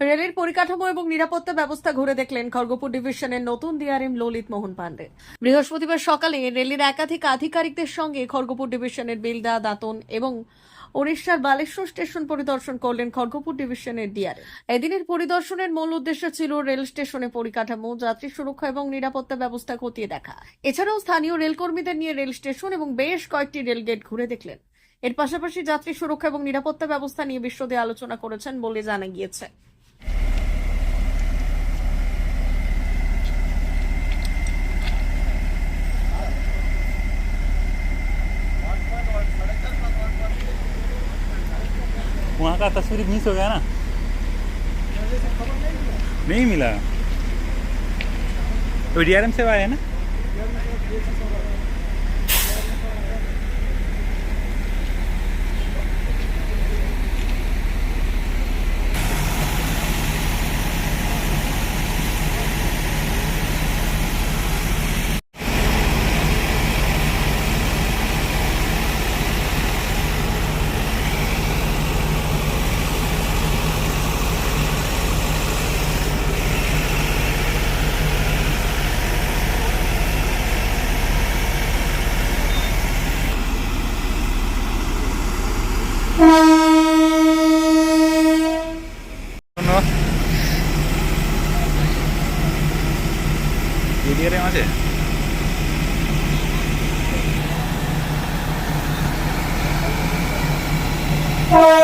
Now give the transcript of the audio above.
রেলের পরিকাঠামো এবং নিরাপত্তা ব্যবস্থা ঘুরে দেখলেন খড়গপুর ডিভিশনের নতুন ডিআরএম ললিত মোহন পান্ডে। বৃহস্পতিবার সকালে রেলের একাধিক আধিকারিকদের সঙ্গে খড়গপুর ডিভিশনের বেলদা, দাঁতন এবং ওড়িশার বালেশ্বর স্টেশন পরিদর্শন করলেন খড়গপুর ডিভিশনের ডিআরএম। এদিনের পরিদর্শনের মূল উদ্দেশ্য ছিল রেল স্টেশনে পরিকাঠামো, যাত্রী সুরক্ষা এবং নিরাপত্তা ব্যবস্থা খতিয়ে দেখা। এছাড়াও স্থানীয় রেলকর্মীদের নিয়ে রেল স্টেশন এবং বেশ কয়েকটি রেল গেট ঘুরে দেখলেন। এর পাশাপাশি যাত্রী সুরক্ষা এবং নিরাপত্তা ব্যবস্থা নিয়ে বিশদে আলোচনা করেছেন বলে জানা গিয়েছে। वहाँ का तस्वीर मिस हो गया ना? नहीं मिला। तो डी आर एम से आया है ना? ഗതികരമാശേ Oh